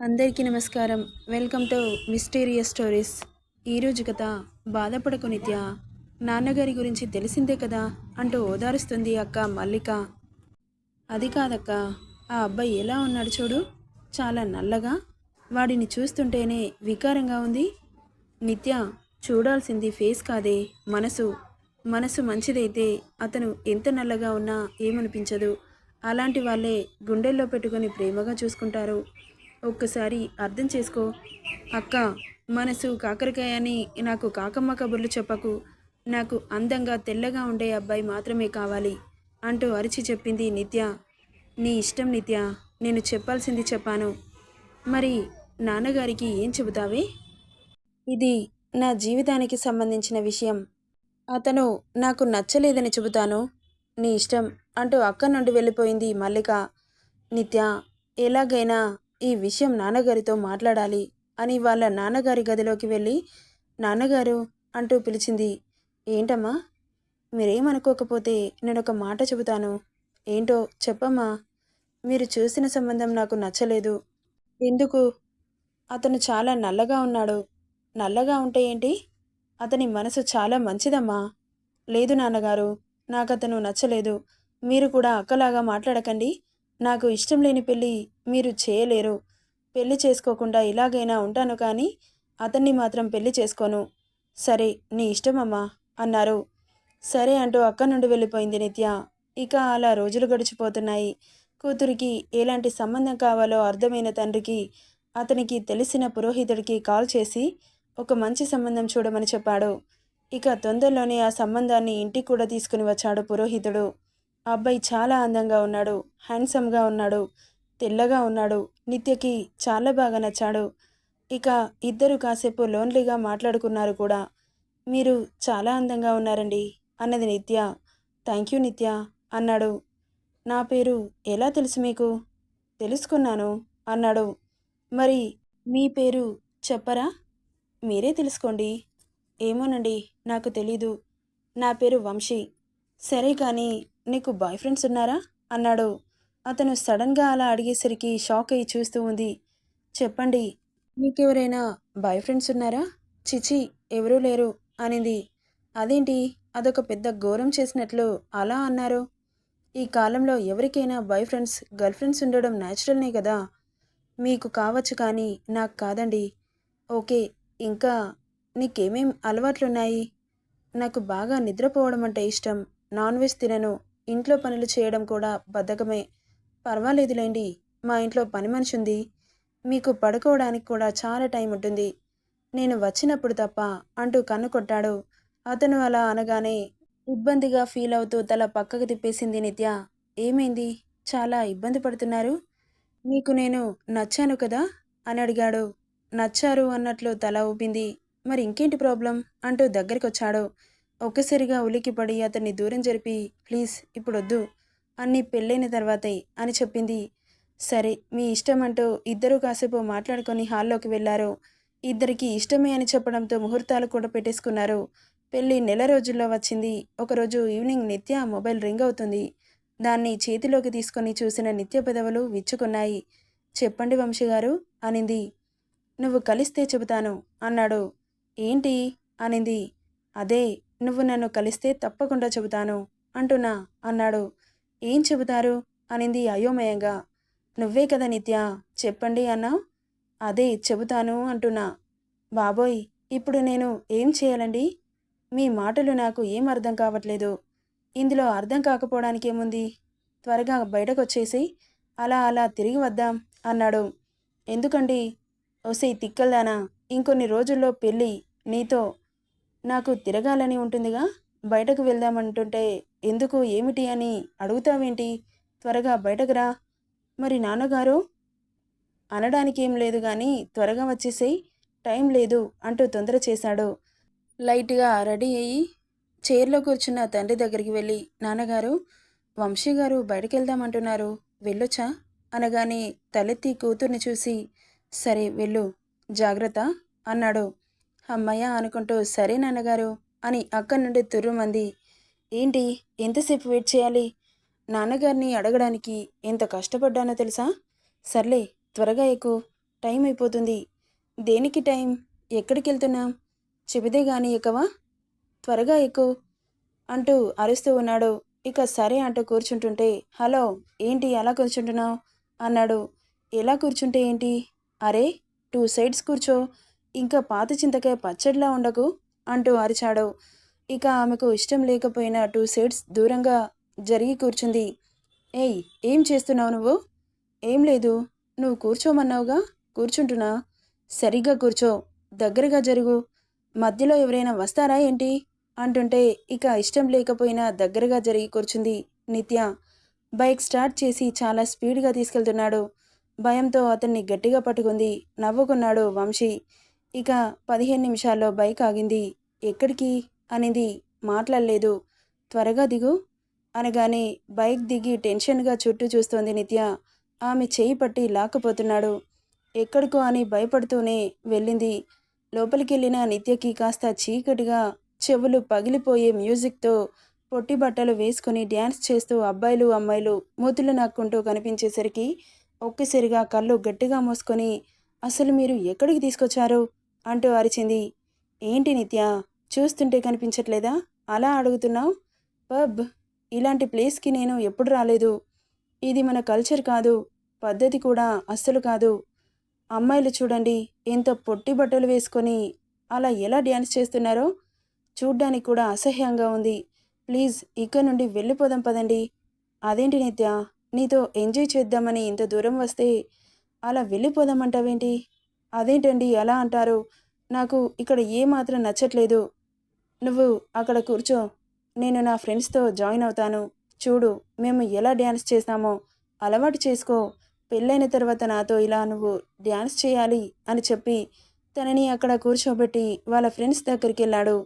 అందరికీ నమస్కారం. Welcome to mysterious stories. ఈరోజు కథ బాధపడకు నిత్య. నాన్నగారి గురించి తెలిసిందే కదా అంటూ ఓదారుస్తుంది అక్క మల్లిక. అది కాదక్క ఆ అబ్బాయి ఎలా ఉన్నాడు చూడు? చాలా నల్లగా వాడిని చూస్తుంటేనే వికారంగా ఉంది. నిత్య చూడాల్సింది ఫేస్ కాదే మనసు. మనసు మంచిదైతే అతను ఎంత నల్లగా ఉన్నా ఏమనిపించదు. అలాంటి వాళ్ళే గుండెల్లో పెట్టుకొని ప్రేమగా చూసుకుంటారు. ఒక్కసారి అర్థం చేసుకో. అక్క మనసు కాకరకాయ అని నాకు కాకమ్మ కబుర్లు చెప్పకు. నాకు అందంగా తెల్లగా ఉండే అబ్బాయి మాత్రమే కావాలి అంటూ అరిచి చెప్పింది నిత్య. నీ ఇష్టం నిత్య నేను చెప్పాల్సింది చెప్పాను. మరి నాన్నగారికి ఏం చెబుతావే? ఇది నా జీవితానికి సంబంధించిన విషయం. అతను నాకు నచ్చలేదని చెబుతాను. నీ ఇష్టం అంటూ అక్క నుండి వెళ్ళిపోయింది మల్లిక. నిత్య ఎలాగైనా ఈ విషయం నాన్నగారితో మాట్లాడాలి అని వాళ్ళ నాన్నగారి గదిలోకి వెళ్ళి నాన్నగారు అంటూ పిలిచింది. ఏంటమ్మా? మీరేమనుకోకపోతే నేను ఒక మాట చెబుతాను. ఏంటో చెప్పమ్మా. మీరు చూసిన సంబంధం నాకు నచ్చలేదు. ఎందుకు? అతను చాలా నల్లగా ఉన్నాడు. నల్లగా ఉంటే ఏంటి? అతని మనసు చాలా మంచిదమ్మా. లేదు నాన్నగారు నాకు అతను నచ్చలేదు. మీరు కూడా అక్కలాగా మాట్లాడకండి. నాకు ఇష్టం లేని పెళ్ళి మీరు చేయలేరు. పెళ్ళి చేసుకోకుండా ఇలాగైనా ఉంటాను కానీ అతన్ని మాత్రం పెళ్ళి చేసుకోను. సరే నీ ఇష్టమమ్మా అన్నారు. సరే అంటూ అక్క నుండి వెళ్ళిపోయింది నిత్య. ఇక అలా రోజులు గడిచిపోతున్నాయి. కూతురికి ఎలాంటి సంబంధం కావాలో అర్థమైన తండ్రికి అతనికి తెలిసిన పురోహితుడికి కాల్ చేసి ఒక మంచి సంబంధం చూడమని చెప్పాడు. ఇక తొందరలోనే ఆ సంబంధాన్ని ఇంటికి కూడా తీసుకుని వచ్చాడు పురోహితుడు. ఆ అబ్బాయి చాలా అందంగా ఉన్నాడు హ్యాండ్సమ్గా ఉన్నాడు తెల్లగా ఉన్నాడు నిత్యకి చాలా బాగా నచ్చాడు. ఇక ఇద్దరు కాసేపు లోన్లీగా మాట్లాడుకున్నారు కూడా. మీరు చాలా అందంగా ఉన్నారండి అన్నది నిత్య. థ్యాంక్ యూ నిత్య అన్నాడు. నా పేరు ఎలా తెలుసు మీకు? తెలుసుకున్నాను అన్నాడు. మరి మీ పేరు చెప్పరా? మీరే తెలుసుకోండి. ఏమోనండి నాకు తెలీదు. నా పేరు వంశీ. సరే కానీ నీకు బాయ్ ఫ్రెండ్స్ ఉన్నారా? అన్నాడు. అతను సడన్గా అలా అడిగేసరికి షాక్ అయ్యి చూస్తూ ఉంది. చెప్పండి మీకెవరైనా బాయ్ ఫ్రెండ్స్ ఉన్నారా? చిచి ఎవరూ లేరు అనింది. అదేంటి? అదొక పెద్ద ఘోరం చేసినట్లు అలా అన్నారు. ఈ కాలంలో ఎవరికైనా బాయ్ ఫ్రెండ్స్ గర్ల్ ఫ్రెండ్స్ ఉండడం న్యాచురల్నే కదా. మీకు కావచ్చు కానీ నాకు కాదండి. ఓకే ఇంకా నీకేమేం అలవాట్లున్నాయి? నాకు బాగా నిద్రపోవడం అంటే ఇష్టం. నాన్ వెజ్ తినను ఇంట్లో పనులు చేయడం కూడా బద్ధకమే. పర్వాలేదులేండి మా ఇంట్లో పని మనిషి ఉంది మీకు పడుకోవడానికి కూడా చాలా టైం ఉంటుంది. నేను వచ్చినప్పుడు తప్ప అంటూ కన్ను కొట్టాడు. అతను అలా అనగానే ఇబ్బందిగా ఫీల్ అవుతూ తల పక్కకు తిప్పేసింది నిత్య. ఏమైంది? చాలా ఇబ్బంది పడుతున్నారు? మీకు నేను నచ్చాను కదా? అని అడిగాడు. నచ్చారు అన్నట్లు తల ఊపింది. మరి ఇంకేంటి ప్రాబ్లం? అంటూ దగ్గరికి వచ్చాడు ఒక్కసారిగా ఉలికిపడి అతన్ని దూరం జరిపి ప్లీజ్ ఇప్పుడు వద్దు అన్నీ పెళ్ళైన తర్వాతే అని చెప్పింది. సరే మీ ఇష్టం అంటూ ఇద్దరూ కాసేపు మాట్లాడుకొని హాల్లోకి వెళ్ళారు ఇద్దరికి ఇష్టమే అని చెప్పడంతో ముహూర్తాలు కూడా పెట్టేసుకున్నారు. పెళ్ళి నెల రోజుల్లో వచ్చింది. ఒకరోజు ఈవినింగ్ నిత్య మొబైల్ రింగ్ అవుతుంది. దాన్ని చేతిలోకి తీసుకొని చూసిన నిత్య పెదవులు విచ్చుకున్నాయి. చెప్పండి వంశీ గారు అనింది. నువ్వు కలిస్తే చెబుతాను అన్నాడు. ఏంటి? అనింది. అదే నువ్వు నన్ను కలిస్తే తప్పకుండా చెబుతాను. అంటున్నా. అన్నాడు. ఏం చెబుతారు? అనింది అయోమయంగా. నువ్వే కదా నిత్య? చెప్పండి అన్నా. అదే చెబుతాను అంటున్నా. బాబోయ్ ఇప్పుడు నేను ఏం చేయాలండి? మీ మాటలు నాకు ఏం అర్థం కావట్లేదు. ఇందులో అర్థం కాకపోవడానికి ఏముంది? త్వరగా బయటకు వచ్చేసి అలా అలా తిరిగి వద్దాం అన్నాడు. ఎందుకండి? ఒసే తిక్కల్దానా ఇంకొన్ని రోజుల్లో పెళ్ళి నీతో నాకు తిరగాలని ఉంటుందిగా? బయటకు వెళ్దామంటుంటే ఎందుకు ఏమిటి అని అడుగుతావేంటి? త్వరగా బయటకు రా. మరి నాన్నగారు? అనడానికి ఏం లేదు కానీ త్వరగా వచ్చేసేయ్. టైం లేదు అంటూ తొందర చేశాడు. లైట్గా రెడీ అయ్యి చైర్లో కూర్చున్న తండ్రి దగ్గరికి వెళ్ళి నాన్నగారు వంశీ గారు బయటకు వెళ్దామంటున్నారు వెళ్ళొచ్చా? అనగానే తలెత్తి కూతుర్ని చూసి సరే వెళ్ళు జాగ్రత్త అన్నాడు. అమ్మయ్య అనుకుంటూ సరే నాన్నగారు అని అక్కడి నుండి తుర్రుమంది ఏంటి ఎంతసేపు వెయిట్ చేయాలి? నాన్నగారిని అడగడానికి ఎంత కష్టపడ్డానో తెలుసా? సర్లే త్వరగా ఎక్కువ టైం అయిపోతుంది. దేనికి టైం? ఎక్కడికి వెళ్తున్నాం? చెబితే గాని ఎక్కవా? త్వరగా ఎక్కు అంటూ అరుస్తూ ఉన్నాడు. ఇక సరే అంటూ కూర్చుంటుంటే హలో ఏంటి ఎలా కూర్చుంటున్నావు? అన్నాడు. ఎలా కూర్చుంటే ఏంటి? అరే టూ సైడ్స్ కూర్చో ఇంకా పాత చింతకాయ పచ్చడిలా ఉండకు అంటూ అరిచాడు. ఇక ఆమెకు ఇష్టం లేకపోయినా టూ సైడ్స్ దూరంగా జరిగి కూర్చుంది. ఏయ్ ఏం చేస్తున్నావు నువ్వు? ఏం లేదు. నువ్వు కూర్చోమన్నావుగా? కూర్చుంటున్నా. సరిగ్గా కూర్చో. దగ్గరగా జరుగు. మధ్యలో ఎవరైనా వస్తారా ఏంటి? అంటుంటే ఇక ఇష్టం లేకపోయినా దగ్గరగా జరిగి కూర్చుంది నిత్య. బైక్ స్టార్ట్ చేసి చాలా స్పీడ్గా తీసుకెళ్తున్నాడు. భయంతో అతన్ని గట్టిగా పట్టుకుంది. నవ్వుకున్నాడు వంశీ. ఇక పదిహేను నిమిషాల్లో బైక్ ఆగింది. ఎక్కడికి? అనేది. మాట్లాడలేదు. త్వరగా దిగు. అనగానే బైక్ దిగి టెన్షన్గా చుట్టూ చూస్తోంది నిత్య. ఆమె చేయి పట్టి లాక్కపోతున్నాడు. ఎక్కడికో అని భయపడుతూనే వెళ్ళింది. లోపలికెళ్ళిన నిత్యకి కాస్త చీకటిగా చెవులు పగిలిపోయే మ్యూజిక్తో పొట్టి బట్టలు వేసుకుని డ్యాన్స్ చేస్తూ అబ్బాయిలు అమ్మాయిలు మూతులు నాక్కుంటూ కనిపించేసరికి ఒక్కసారిగా కళ్ళు గట్టిగా మూసుకొని అసలు మీరు ఎక్కడికి తీసుకొచ్చారు? అంటూ అరిచింది. ఏంటి నిత్య? చూస్తుంటే కనిపించట్లేదా? అలా అడుగుతున్నావు? పబ్ ఇలాంటి ప్లేస్కి నేను ఎప్పుడు రాలేదు. ఇది మన కల్చర్ కాదు పద్ధతి కూడా అస్సలు కాదు. అమ్మాయిలు చూడండి ఎంత పొట్టి బట్టలు వేసుకొని అలా ఎలా డ్యాన్స్ చేస్తున్నారో? చూడ్డానికి కూడా అసహ్యంగా ఉంది. ప్లీజ్ ఇక్కడ నుండి వెళ్ళిపోదాం పదండి. అదేంటి నిత్య? నీతో ఎంజాయ్ చేద్దామని ఇంత దూరం వస్తే అలా వెళ్ళిపోదామంటావేంటి అదేంటండి ఎలా అంటారు? నాకు ఇక్కడ ఏమాత్రం నచ్చట్లేదు. నువ్వు అక్కడ కూర్చో. నేను నా ఫ్రెండ్స్తో జాయిన్ అవుతాను. చూడు మేము ఎలా డ్యాన్స్ చేస్తామో అలవాటు చేసుకో. పెళ్ళైన తర్వాత నాతో ఇలా నువ్వు డ్యాన్స్ చేయాలి అని చెప్పి తనని అక్కడ కూర్చోబెట్టి వాళ్ళ ఫ్రెండ్స్ దగ్గరికి వెళ్ళాడు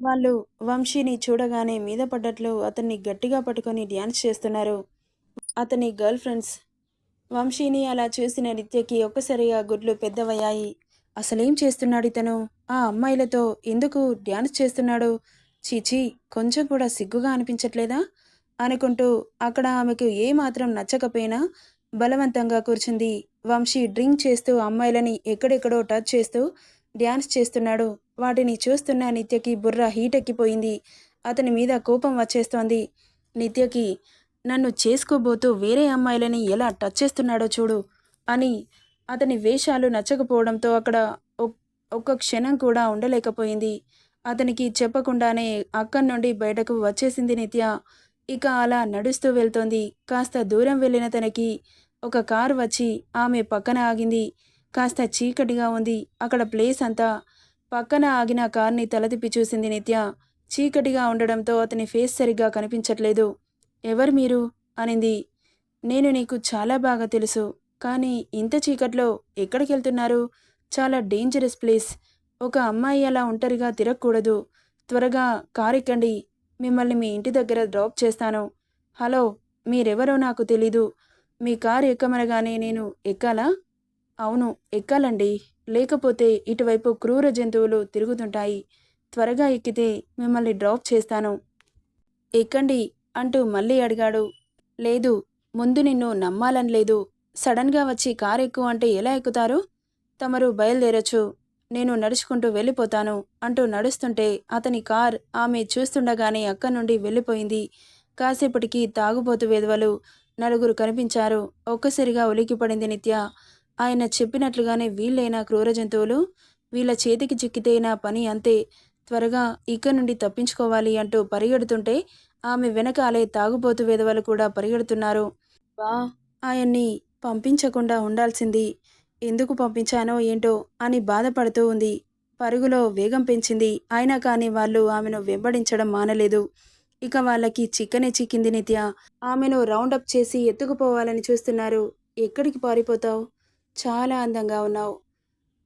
వాళ్ళు వంశీని చూడగానే మీద పడ్డట్లు అతన్ని గట్టిగా పట్టుకొని డ్యాన్స్ చేస్తున్నారు. అతని గర్ల్ ఫ్రెండ్స్ వంశీని అలా చూసిన నిత్యకి ఒక్కసారిగా గుడ్లు పెద్దవయ్యాయి. అసలేం చేస్తున్నాడు ఇతను? ఆ అమ్మాయిలతో ఎందుకు డ్యాన్స్ చేస్తున్నాడు? చీచీ కొంచెం కూడా సిగ్గుగా అనిపించట్లేదా? అనుకుంటూ అక్కడ ఆమెకు ఏమాత్రం నచ్చకపోయినా బలవంతంగా కూర్చుంది. వంశీ డ్రింక్ చేస్తూ అమ్మాయిలని ఎక్కడెక్కడో టచ్ చేస్తూ డ్యాన్స్ చేస్తున్నాడు. వాటిని చూస్తున్న నిత్యకి బుర్ర హీట్ ఎక్కిపోయింది అతని మీద కోపం వచ్చేస్తోంది. నిత్యకి నన్ను చేసుకోబోతూ వేరే అమ్మాయిలని ఎలా టచ్ చేస్తున్నాడో చూడు. అని అతని వేషాలు నచ్చకపోవడంతో అక్కడ ఒక్క క్షణం కూడా ఉండలేకపోయింది. అతనికి చెప్పకుండానే అక్కడి నుండి బయటకు వచ్చేసింది నిత్య. ఇక అలా నడుస్తూ వెళ్తోంది. కాస్త దూరం వెళ్ళిన తనకి ఒక కారు వచ్చి ఆమె పక్కన ఆగింది. కాస్త చీకటిగా ఉంది. అక్కడ ప్లేస్ అంతా పక్కన ఆగిన కార్ని తలదిప్పి చూసింది నిత్య. చీకటిగా ఉండడంతో అతని ఫేస్ సరిగ్గా కనిపించట్లేదు. ఎవరు మీరు? అనింది. నేను నీకు చాలా బాగా తెలుసు కానీ ఇంత చీకట్లో ఎక్కడికి వెళ్తున్నారు? చాలా డేంజరస్ ప్లేస్ ఒక అమ్మాయి అలా ఒంటరిగా తిరగకూడదు. త్వరగా కారు ఎక్కండి. మిమ్మల్ని మీ ఇంటి దగ్గర డ్రాప్ చేస్తాను. హలో మీరెవరో నాకు తెలీదు. మీ కారు ఎక్కమనగానే నేను ఎక్కాలా? అవును ఎక్కాలండి. లేకపోతే ఇటువైపు క్రూర జంతువులు తిరుగుతుంటాయి. త్వరగా ఎక్కితే మిమ్మల్ని డ్రాప్ చేస్తాను. ఎక్కండి. అంటూ మళ్ళీ అడిగాడు. లేదు ముందు నిన్ను నమ్మాలని లేదు. సడన్గా వచ్చి కారు ఎక్కువ అంటే ఎలా ఎక్కుతారు? తమరు బయలుదేరొచ్చు. నేను నడుచుకుంటూ వెళ్ళిపోతాను అంటూ నడుస్తుంటే అతని కార్ ఆమె చూస్తుండగానే అక్కడి నుండి వెళ్ళిపోయింది. కాసేపటికి తాగుబోతు వేధవలు నలుగురు కనిపించారు. ఒక్కసారిగా ఉలికిపడింది నిత్య. ఆయన చెప్పినట్లుగానే వీళ్ళైన క్రూర జంతువులు? వీళ్ళ చేతికి చిక్కితే నా పని అంతే. త్వరగా ఇక్కడి నుండి తప్పించుకోవాలి అంటూ పరిగెడుతుంటే ఆమె వెనకాలే తాగుబోతు వెధవలు కూడా పరిగెడుతున్నారు. బా. ఆయన్ని పంపించకుండా ఉండాల్సింది. ఎందుకు పంపించానో ఏంటో అని బాధపడుతూ ఉంది. పరుగులో వేగం పెంచింది. అయినా కానీ వాళ్ళు ఆమెను వెంబడించడం మానలేదు. ఇక వాళ్ళకి చిక్కనే చిక్కింది నిత్య. ఆమెను రౌండప్ చేసి ఎత్తుకుపోవాలని చూస్తున్నారు. ఎక్కడికి పారిపోతావు? చాలా అందంగా ఉన్నావు.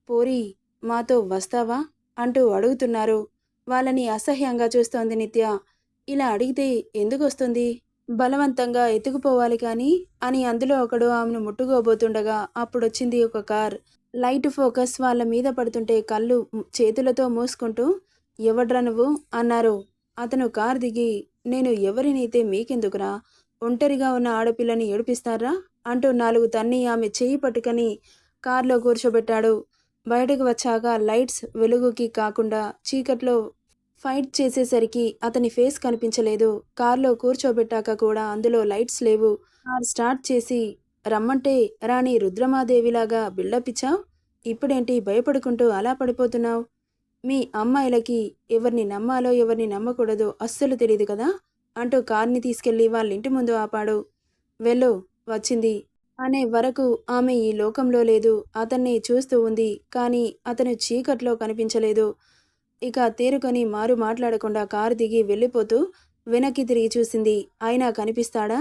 పోరి మాతో వస్తావా? అంటూ అడుగుతున్నారు. వాళ్ళని అసహ్యంగా చూస్తోంది నిత్య. ఇలా అడిగితే ఎందుకు వస్తుంది బలవంతంగా ఎత్తుకుపోవాలి కానీ అని అందులో ఒకడు ఆమెను ముట్టుకోబోతుండగా అప్పుడొచ్చింది ఒక కార్. లైట్ ఫోకస్ వాళ్ళ మీద పడుతుంటే కళ్ళు చేతులతో మూసుకుంటూ ఎవడ్రా నువ్వు? అన్నారు. అతను కార్ దిగి నేను ఎవరినైతే మీకెందుకురా? ఒంటరిగా ఉన్న ఆడపిల్లని ఏడిపిస్తారా? అంటూ నాలుగు తన్ని ఆమె చేయి పట్టుకొని కారులో కూర్చోబెట్టాడు. బయటకు వచ్చాక లైట్స్ వెలుగుకి కాకుండా చీకట్లో ఫైట్ చేసేసరికి అతని ఫేస్ కనిపించలేదు. కార్లో కూర్చోబెట్టాక కూడా అందులో లైట్స్ లేవు. కార్ స్టార్ట్ చేసి రమ్మంటే రాణి రుద్రమాదేవిలాగా బిల్డప్ ఇచ్చావు ఇప్పుడేంటి భయపడుకుంటూ అలా పడిపోతున్నావు? మీ అమ్మాయిలకి ఎవరిని నమ్మాలో ఎవరిని నమ్మకూడదో అస్సలు తెలియదు కదా అంటూ కార్ని తీసుకెళ్ళి వాళ్ళ ఇంటి ముందు ఆపాడు. వెళ్ళు వచ్చింది అనే వరకు ఆమె ఈ లోకంలో లేదు. అతన్ని చూస్తూ ఉంది. కానీ అతను చీకట్లో కనిపించలేదు. ఇక తేరుకొని మారు మాట్లాడకుండా కారు దిగి వెళ్ళిపోతూ వెనక్కి తిరిగి చూసింది. అయినా కనిపిస్తాడా?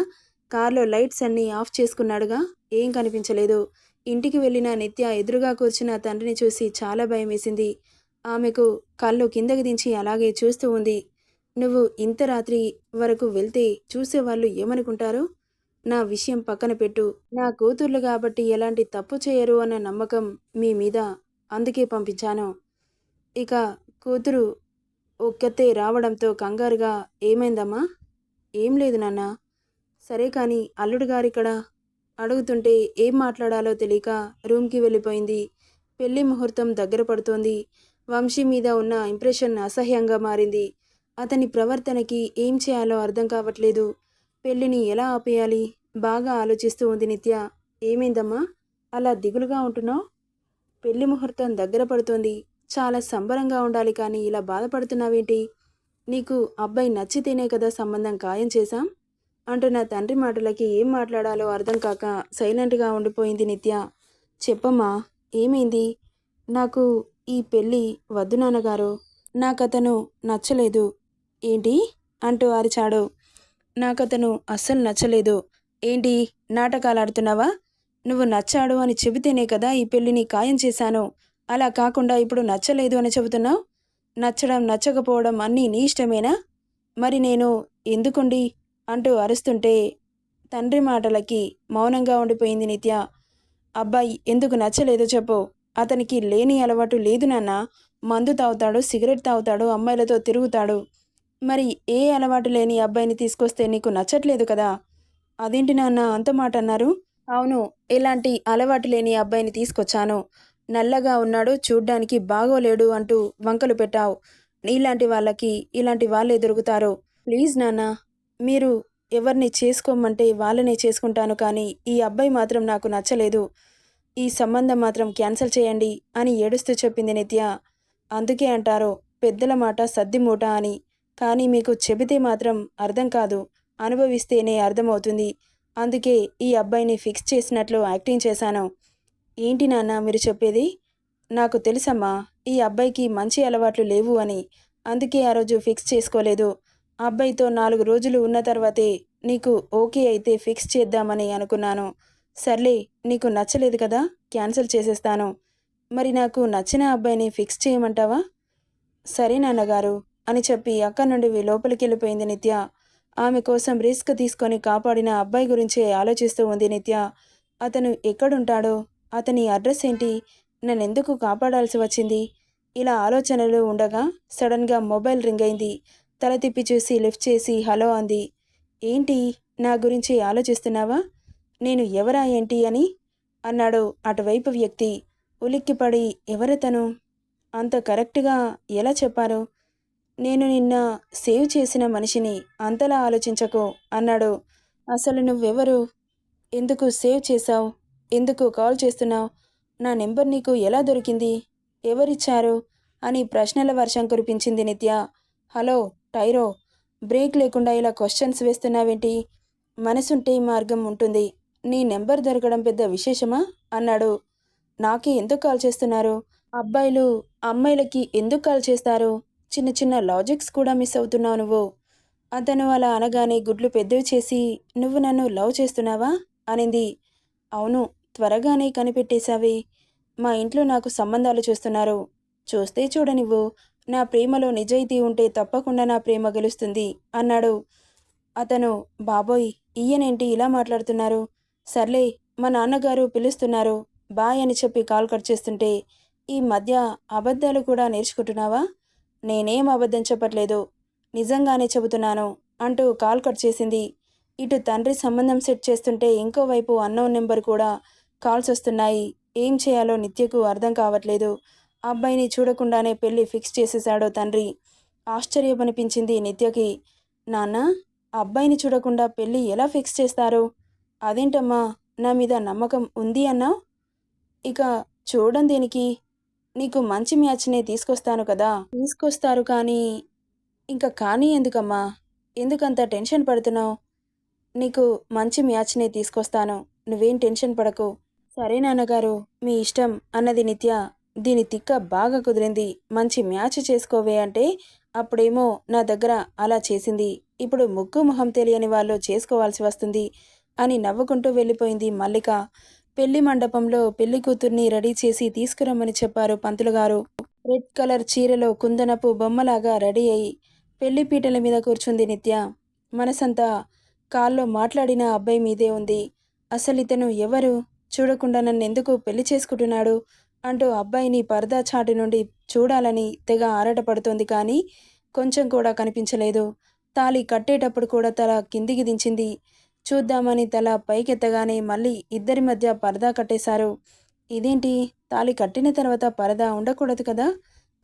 కార్లో లైట్స్ అన్నీ ఆఫ్ చేసుకున్నాడుగా? ఏం కనిపించలేదు. ఇంటికి వెళ్ళిన నిత్య ఎదురుగా కూర్చున్న తండ్రిని చూసి చాలా భయం వేసింది ఆమెకు కళ్ళు కిందకి దించి అలాగే చూస్తూ ఉంది. నువ్వు ఇంత రాత్రి వరకు వెళ్తే చూసేవాళ్ళు ఏమనుకుంటారు? నా విషయం పక్కన పెట్టు. నా కూతుర్లు కాబట్టి ఎలాంటి తప్పు చేయరు అన్న నమ్మకం మీ మీద. అందుకే పంపించాను. ఇక కూతురు ఒక్కతే రావడంతో కంగారుగా ఏమైందమ్మా? ఏం లేదు నాన్న. సరే కానీ అల్లుడు గారిక్కడ? అడుగుతుంటే ఏం మాట్లాడాలో తెలియక రూమ్కి వెళ్ళిపోయింది. పెళ్ళి ముహూర్తం దగ్గర పడుతోంది. వంశీ మీద ఉన్న ఇంప్రెషన్ అసహ్యంగా మారింది. అతని ప్రవర్తనకి ఏం చేయాలో అర్థం కావట్లేదు. పెళ్ళిని ఎలా ఆపేయాలి? బాగా ఆలోచిస్తూ ఉంది నిత్య. ఏమైందమ్మా? అలా దిగులుగా ఉంటున్నావు? పెళ్ళి ముహూర్తం దగ్గర పడుతోంది. చాలా సంబరంగా ఉండాలి కానీ ఇలా బాధపడుతున్నావేంటి? నీకు అబ్బాయి నచ్చితేనే కదా సంబంధం ఖాయం చేశాం? అంటూ నా తండ్రి మాటలకి ఏం మాట్లాడాలో అర్థం కాక సైలెంట్గా ఉండిపోయింది నిత్య. చెప్పమ్మా ఏమైంది? నాకు ఈ పెళ్ళి వద్దు నాన్నగారు. నాకతను నచ్చలేదు. ఏంటి? అంటూ అరిచాడు. నాకతను అస్సలు నచ్చలేదు. ఏంటి? నాటకాలు ఆడుతున్నావా నువ్వు నచ్చాడు అని చెబితేనే కదా ఈ పెళ్ళిని ఖాయం చేశాను. అలా కాకుండా ఇప్పుడు నచ్చలేదు అని చెబుతున్నావు? నచ్చడం నచ్చకపోవడం అన్నీ నీ ఇష్టమేనా? మరి నేను ఎందుకుండి? అంటూ అరుస్తుంటే తండ్రి మాటలకి మౌనంగా ఉండిపోయింది నిత్య. అబ్బాయి ఎందుకు నచ్చలేదో చెప్పు. అతనికి లేని అలవాటు లేదు నాన్న. మందు తాగుతాడు సిగరెట్ తాగుతాడు అమ్మాయిలతో తిరుగుతాడు. మరి ఏ అలవాటు లేని అబ్బాయిని తీసుకొస్తే నీకు నచ్చట్లేదు కదా? అదేంటి నాన్న అంత మాట అన్నారు? అవును ఇలాంటి అలవాటు లేని అబ్బాయిని తీసుకొచ్చాను. నల్లగా ఉన్నాడు చూడ్డానికి బాగోలేడు అంటూ వంకలు పెట్టావు. నీలాంటి వాళ్ళకి ఇలాంటి వాళ్ళే దొరుకుతారు ప్లీజ్ నాన్న మీరు ఎవరిని చేసుకోమంటే వాళ్ళనే చేసుకుంటాను కానీ ఈ అబ్బాయి మాత్రం నాకు నచ్చలేదు. ఈ సంబంధం మాత్రం క్యాన్సిల్ చేయండి అని ఏడుస్తూ చెప్పింది నిత్య. అందుకే అంటారు పెద్దల మాట సద్ది మూట అని. కానీ మీకు చెబితే మాత్రం అర్థం కాదు. అనుభవిస్తేనే అర్థమవుతుంది. అందుకే ఈ అబ్బాయిని ఫిక్స్ చేసినట్లు యాక్టింగ్ చేశాను. ఏంటి నాన్న మీరు చెప్పేది? నాకు తెలుసమ్మా ఈ అబ్బాయికి మంచి అలవాట్లు లేవు అని. అందుకే ఆ రోజు ఫిక్స్ చేసుకోలేదు. అబ్బాయితో నాలుగు రోజులు ఉన్న తర్వాతే నీకు ఓకే అయితే ఫిక్స్ చేద్దామని అనుకున్నాను. సర్లే నీకు నచ్చలేదు కదా క్యాన్సిల్ చేసేస్తాను. మరి నాకు నచ్చిన అబ్బాయిని ఫిక్స్ చేయమంటావా? సరే నాన్నగారు అని చెప్పి అక్కడి నుండి లోపలికి వెళ్ళిపోయింది నిత్య. ఆమె కోసం రిస్క్ తీసుకొని కాపాడిన అబ్బాయి గురించే ఆలోచిస్తూ ఉంది నిత్య. అతను ఎక్కడుంటాడో అతని అడ్రస్ ఏంటి? నన్ను ఎందుకు కాపాడాల్సి వచ్చింది? ఇలా ఆలోచనలు ఉండగా సడన్గా మొబైల్ రింగ్ అయింది. తల తిప్పి చూసి లిఫ్ట్ చేసి హలో అంది. ఏంటి? నా గురించి ఆలోచిస్తున్నావా? నేను ఎవరా ఏంటి అని? అన్నాడు అటువైపు వ్యక్తి. ఉలిక్కిపడి ఎవరతను? అంత కరెక్ట్గా ఎలా చెప్పారు? నేను నిన్న సేవ్ చేసిన మనిషిని అంతలా ఆలోచించకు అన్నాడు. అసలు నువ్వెవరు? ఎందుకు సేవ్ చేశావు? ఎందుకు కాల్ చేస్తున్నావు? నా నెంబర్ నీకు ఎలా దొరికింది? ఎవరిచ్చారు? అని ప్రశ్నల వర్షం కురిపించింది నిత్య. హలో టైరో బ్రేక్ లేకుండా ఇలా క్వశ్చన్స్ వేస్తున్నావేంటి? మనసుంటే మార్గం ఉంటుంది. నీ నెంబర్ దొరకడం పెద్ద విశేషమా? అన్నాడు. నాకే ఎందుకు కాల్ చేస్తున్నారు? అబ్బాయిలు అమ్మాయిలకి ఎందుకు కాల్ చేస్తారు? చిన్న చిన్న లాజిక్స్ కూడా మిస్ అవుతున్నావు నువ్వు. అతను అలా అనగానే గుడ్లు పెద్దవి చేసి నువ్వు నన్ను లవ్ చేస్తున్నావా? అనింది. అవును త్వరగానే కనిపెట్టేశావి. మా ఇంట్లో నాకు సంబంధాలు చూస్తున్నారు. చూస్తే చూడనివ్వు. నా ప్రేమలో నిజాయితీ ఉంటే తప్పకుండా నా ప్రేమ గెలుస్తుంది అన్నాడు. అతను బాబోయ్ ఈయనేంటి ఇలా మాట్లాడుతున్నారు? సర్లే మా నాన్నగారు పిలుస్తున్నారు. బాయ్ అని చెప్పి కాల్ కట్ చేస్తుంటే ఈ మధ్య అబద్ధాలు కూడా నేర్చుకుంటున్నావా? నేనేం అబద్ధం చెప్పట్లేదు. నిజంగానే చెబుతున్నాను అంటూ కాల్ కట్ చేసింది. ఇటు తండ్రి సంబంధం సెట్ చేస్తుంటే ఇంకోవైపు అన్నోన్ నెంబర్ కూడా కాల్స్ వస్తున్నాయి. ఏం చేయాలో నిత్యకు అర్థం కావట్లేదు. అబ్బాయిని చూడకుండానే పెళ్ళి ఫిక్స్ చేసేశాడో తండ్రి. ఆశ్చర్యమనిపించింది నిత్యకి. నాన్న అబ్బాయిని చూడకుండా పెళ్ళి ఎలా ఫిక్స్ చేస్తారు? అదేంటమ్మా నా మీద నమ్మకం ఉంది అన్నా? ఇక చూడడం దేనికి? నీకు మంచి మ్యాచ్నే తీసుకొస్తాను కదా? తీసుకొస్తారు కానీ ఇంకా కానీ ఎందుకమ్మా? ఎందుకంత టెన్షన్ పడుతున్నావు? నీకు మంచి మ్యాచ్నే తీసుకొస్తాను. నువ్వేం టెన్షన్ పడకు. సరే నాన్నగారు మీ ఇష్టం అన్నది నిత్య. దీని తిక్క బాగా కుదిరింది. మంచి మ్యాచ్ చేసుకోవే అంటే అప్పుడేమో నా దగ్గర అలా చేసింది. ఇప్పుడు ముక్కు మొహం తెలియని వాళ్ళు చేసుకోవాల్సి వస్తుంది అని నవ్వుకుంటూ వెళ్ళిపోయింది మల్లిక. పెళ్ళి మండపంలో పెళ్ళి కూతుర్ని రెడీ చేసి తీసుకురమ్మని చెప్పారు పంతులు గారు. రెడ్ కలర్ చీరలో కుందనపు బొమ్మలాగా రెడీ అయి పెళ్ళి పీటల మీద కూర్చుంది నిత్య. మనసంతా కాల్లో మాట్లాడిన అబ్బాయి మీదే ఉంది. అసలు ఇతను ఎవరు? చూడకుండా నన్ను ఎందుకు పెళ్ళి చేసుకుంటున్నాడు? అంటూ అబ్బాయిని పరదా చాటు నుండి చూడాలని తెగ ఆరాటపడుతోంది కానీ కొంచెం కూడా కనిపించలేదు. తాళి కట్టేటప్పుడు కూడా తల కిందికి దించింది. చూద్దామని తల పైకెత్తగానే మళ్ళీ ఇద్దరి మధ్య పరదా కట్టేశారు. ఇదేంటి? తాళి కట్టిన తర్వాత పరదా ఉండకూడదు కదా?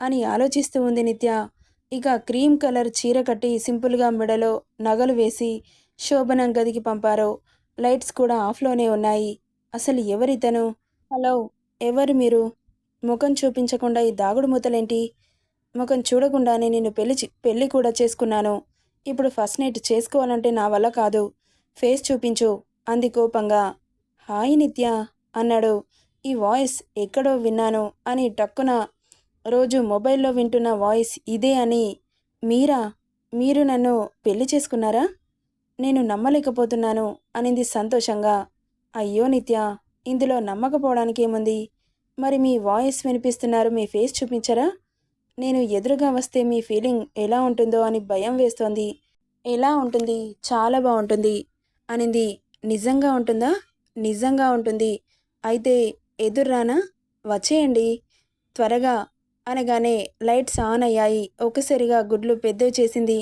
అని ఆలోచిస్తూ ఉంది నిత్య. ఇక క్రీమ్ కలర్ చీర కట్టి సింపుల్గా మెడలో నగలు వేసి శోభనం గదికి పంపారు. లైట్స్ కూడా ఆఫ్లోనే ఉన్నాయి. అసలు ఎవరితను? హలో ఎవరు మీరు? ముఖం చూపించకుండా ఈ దాగుడు మూతలేంటి? ముఖం చూడకుండానే నేను పెళ్ళి పెళ్ళి కూడా చేసుకున్నాను. ఇప్పుడు ఫస్ట్ నైట్ చేసుకోవాలంటే నా వల్ల కాదు. ఫేస్ చూపించు అంది కోపంగా. హాయ్ నిత్య అన్నాడు. ఈ వాయిస్ ఎక్కడో విన్నాను అని టక్కున. రోజు మొబైల్లో వింటున్న వాయిస్ ఇదే అని. మీరా? మీరు నన్ను పెళ్ళి చేసుకున్నారా? నేను నమ్మలేకపోతున్నాను అనింది సంతోషంగా. అయ్యో నిత్య ఇందులో నమ్మకపోవడానికి ఏముంది? మరి మీ వాయిస్ వినిపిస్తున్నారు మీ ఫేస్ చూపించరా? నేను ఎదురుగా వస్తే మీ ఫీలింగ్ ఎలా ఉంటుందో అని భయం వేస్తోంది. ఎలా ఉంటుంది? చాలా బాగుంటుంది అనింది. నిజంగా ఉంటుందా? నిజంగా ఉంటుంది. అయితే ఎదుర్రానా వచ్చేయండి. త్వరగా అనగానే లైట్స్ ఆన్ అయ్యాయి. ఒకసారిగా గుడ్లు పెద్దవి చేసింది.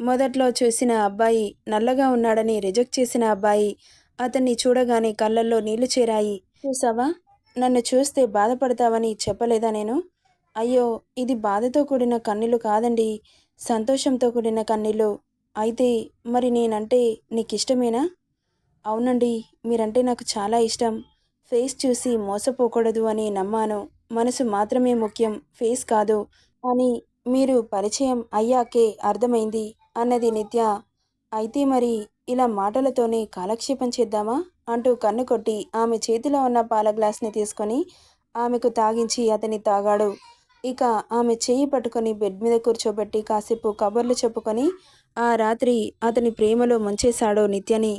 మొదట్లో చూసిన అబ్బాయి నల్లగా ఉన్నాడని రిజెక్ట్ చేసిన అబ్బాయి అతన్ని చూడగానే కళ్ళల్లో నీళ్ళు చేరాయి. చూసావా? నన్ను చూస్తే బాధపడతావని చెప్పలేదా నేను? అయ్యో ఇది బాధతో కూడిన కన్నీళ్ళు కాదండి. సంతోషంతో కూడిన కన్నీళ్ళు అయితే మరి నేనంటే నీకు ఇష్టమేనా అవునండి మీరంటే నాకు చాలా ఇష్టం. ఫేస్ చూసి మోసపోకూడదు అని నమ్మాను. మనసు మాత్రమే ముఖ్యం ఫేస్ కాదు అని మీరు పరిచయం అయ్యాకే అర్థమైంది. అన్నది నిత్య. అయితే మరి ఇలా మాటలతోనే కాలక్షేపం చేద్దామా? అంటూ కన్ను కొట్టి ఆమె చేతిలో ఉన్న పాల గ్లాస్ని తీసుకొని ఆమెకు తాగించి అతని తాగాడు. ఇక ఆమె చేయి పట్టుకొని బెడ్ మీద కూర్చోబెట్టి కాసేపు కబుర్లు చెప్పుకొని ఆ రాత్రి అతని ప్రేమలో ముంచేశాడు నిత్యని.